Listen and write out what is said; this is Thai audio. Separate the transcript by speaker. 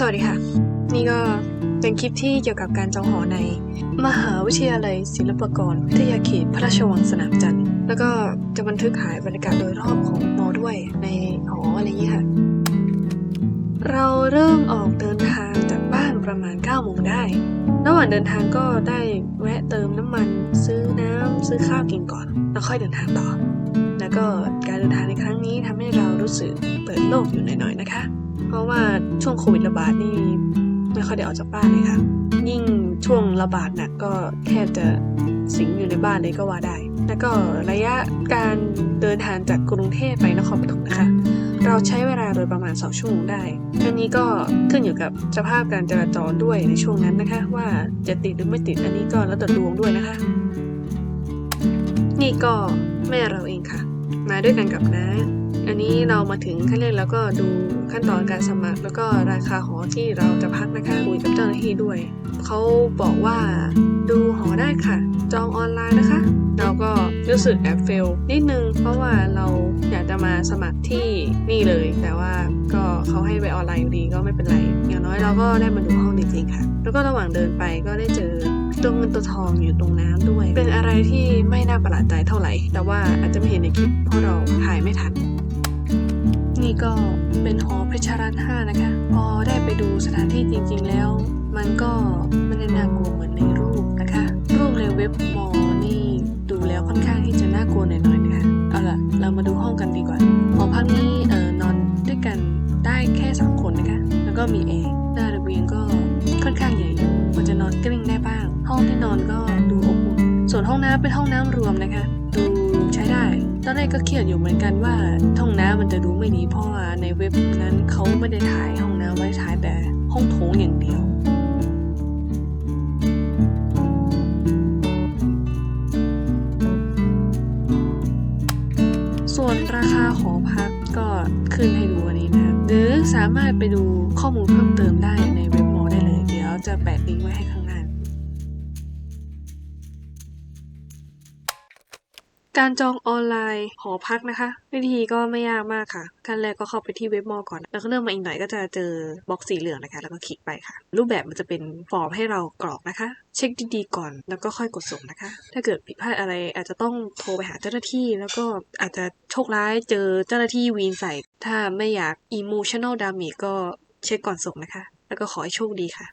Speaker 1: สวัสดีค่ะ นี่ก็เป็นคลิปที่เกี่ยวกับการจองหอใน มหาวิทยาลัยศิลปากรวิทยาเขตพระราชวังสนามจันทร์แล้วก็จะบันทึกถ่ายบรรยากาศโดยรอบของมอด้วยในหออะไรอย่างนี้ค่ะ เราเริ่มออกเดินทางจากบ้านประมาณ9โมงได้ ระหว่างเดินทางก็ได้แวะเติมน้ำมัน ซื้อน้ำซื้อข้าวกินก่อน แล้วค่อยเดินทางต่อ แล้วก็การเดินทางในครั้งนี้ทำให้เรารู้สึกเปิดโลกอยู่หน่อยๆนะคะ เพราะว่าช่วงโควิดระบาดนี่ไม่ค่อยได้ออกจากบ้านเลยค่ะ ยิ่งช่วงระบาดหนักก็แทบจะสิงอยู่ในบ้านเลยก็ว่าได้ แล้วก็ระยะการเดินทางจากกรุงเทพไปนครปฐมนะคะ เราใช้เวลาโดยประมาณ 2 ชั่วโมงได้อันนี้ก็ขึ้นอยู่กับสภาพการจราจรด้วยในช่วงนั้นนะคะ ว่าจะติดหรือไม่ติดอันนี้ก็แล้วแต่ดวงด้วยนะคะ นี่ก็แม่เราเองค่ะ มาด้วยกันกับน้า อันนี้เรามาถึงขั้นแรกแล้วก็ดูขั้นตอนการสมัคร แล้วก็ราคาหอที่เราจะพักนะคะคุยกับเจ้าหน้าที่ด้วย เขาบอกว่าดูหอได้ค่ะ จองออนไลน์นะคะ เราก็รู้สึกแอบเฟลนิดนึง เพราะว่าเราอยากจะมาสมัครที่นี่เลย แต่ว่าก็เขาให้ไปออนไลน์อยู่ดีก็ไม่เป็นไร อย่างน้อยเราก็ได้มาดูห้องจริงๆค่ะ แล้วก็ระหว่างเดินไปก็ได้เจอตัวเงินตัวทองอยู่ตรงน้ำด้วย เป็นอะไรที่ไม่น่าประหลาดใจเท่าไหร่ แต่ว่าอาจจะไม่เห็นในคลิปเพราะเราถ่ายไม่ทัน นี่ก็เป็นหอเพชรรัตน์5นะคะ พอได้ไปดูสถานที่จริงๆแล้ว มันก็ไม่ได้น่ากลัวเหมือนในรูปนะคะ รูปในเว็บมอลนี่ดูแล้วค่อนข้างที่จะน่ากลัวหน่อยๆนะคะเอาล่ะ เรามาดูห้องกันดีกว่า หอพักนี้เอ่อนอนด้วยกันได้แค่สามคนนะคะ แล้วก็มีแอร์หน้าระเบียงก็ค่อนข้างใหญ่อยู่พอจะนอนกลิ้งได้บ้าง ห้องที่นอนก็ดูอบอุ่น ส่วนห้องน้ำเป็นห้องน้ำรวมนะคะ ดู ใช้ได้ ตอนแรกก็เครียดอยู่เหมือนกันว่าห้องน้ำมันจะดูไม่ดีเพราะว่าในเว็บนั้นเขาไม่ได้ถ่ายห้องน้ำไว้ถ่ายแต่ห้องโถงอย่างเดียวส่วนราคาหอพักก็ขึ้นให้ดูอันนี้นะ หรือสามารถไปดูข้อมูลเพิ่มเติมได้ในเว็บมอได้เลย เดี๋ยวจะแปะลิงก์ไว้ให้ข้างล่าง การจองออนไลน์หอพักนะคะ วิธีก็ไม่ยากมากค่ะ ขั้นแรกก็เข้าไปที่เว็บมอก่อน แล้วก็เลื่อนมาอีกหน่อยก็จะเจอบล็อกสีเหลืองนะคะ แล้วก็คลิกไปค่ะ รูปแบบมันจะเป็นฟอร์มให้เรากรอกนะคะ เช็คดีๆก่อน แล้วก็ค่อยกดส่งนะคะ ถ้าเกิดผิดพลาดอะไรอาจจะต้องโทรไปหาเจ้าหน้าที่แล้วก็อาจจะโชคร้ายเจอเจ้าหน้าที่วีนใส่ ถ้าไม่อยาก emotional damage ก็เช็คก่อนส่งนะคะ แล้วก็ขอให้โชคดีค่ะ